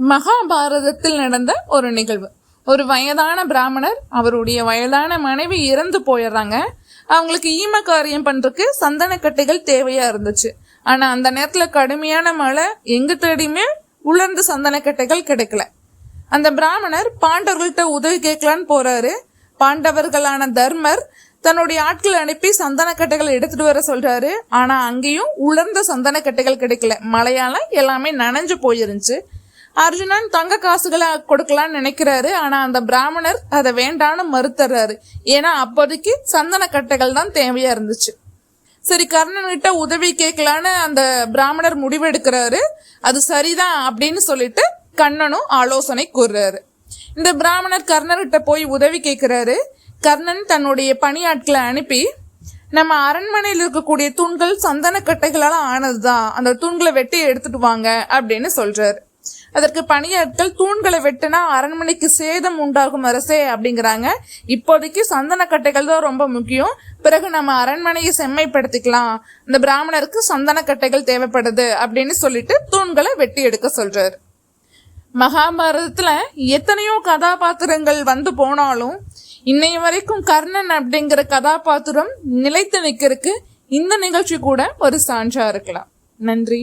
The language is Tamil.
மகாபாரதத்தில் நடந்த ஒரு நிகழ்வு. ஒரு வயதான பிராமணர் அவருடைய வயதான மனைவி இறந்து போயிடுறாங்க. அவங்களுக்கு ஈம காரியம் பண்றதுக்கு சந்தனக்கட்டைகள் தேவையா இருந்துச்சு. ஆனா அந்த நேரத்துல கடுமையான மழை எங்க தேடியுமே உலர்ந்த சந்தனக்கட்டைகள் கிடைக்கல. அந்த பிராமணர் பாண்டவர்கள்ட்ட உதவி கேட்கலான்னு போறாரு. பாண்டவர்களான தர்மர் தன்னுடைய ஆட்களை அனுப்பி சந்தனக்கட்டைகள் எடுத்துட்டு வர சொல்றாரு. ஆனா அங்கேயும் உலர்ந்த சந்தனக்கட்டைகள் கிடைக்கல. மழையால எல்லாமே நனைஞ்சு போயிருந்துச்சு. அர்ஜுனன் தங்க காசுகளை கொடுக்கலாம்னு நினைக்கிறாரு. ஆனா அந்த பிராமணர் அதை வேண்டான்னு மறுத்துறாரு. ஏன்னா அப்போதைக்கு சந்தன கட்டைகள் தான் தேவையா இருந்துச்சு. சரி கர்ணன் கிட்ட உதவி கேட்கலான்னு அந்த பிராமணர் முடிவெடுக்கிறாரு. அது சரிதான் அப்படின்னு சொல்லிட்டு கண்ணனும் ஆலோசனை கூறுறாரு. இந்த பிராமணர் கர்ணர்கிட்ட போய் உதவி கேட்கிறாரு. கர்ணன் தன்னுடைய பணியாட்களை அனுப்பி நம்ம அரண்மனையில் இருக்கக்கூடிய தூண்கள் சந்தன கட்டைகளால ஆனதுதான். அந்த தூண்களை வெட்டி எடுத்துட்டு வாங்க அப்படின்னு சொல்றாரு. அதற்கு பணியாட்கள் தூண்களை வெட்டினா அரண்மனைக்கு சேதம் உண்டாகும் அரசே அப்படிங்கிறாங்க. இப்போதைக்கு சந்தன கட்டைகள் தான் ரொம்ப முக்கியம். பிறகு நம்ம அரண்மனையை செம்மைப்படுத்திக்கலாம். இந்த பிராமணருக்கு சந்தன கட்டைகள் தேவைப்படுது அப்படின்னு சொல்லிட்டு தூண்களை வெட்டி எடுக்க சொல்றாரு. மகாபாரதத்துல எத்தனையோ கதாபாத்திரங்கள் வந்து போனாலும் இன்னைய வரைக்கும் கர்ணன் அப்படிங்கிற கதாபாத்திரம் நிலைத்து நிற்கிறதுக்கு இந்த நிகழ்ச்சி கூட ஒரு சான்றா இருக்கலாம். நன்றி.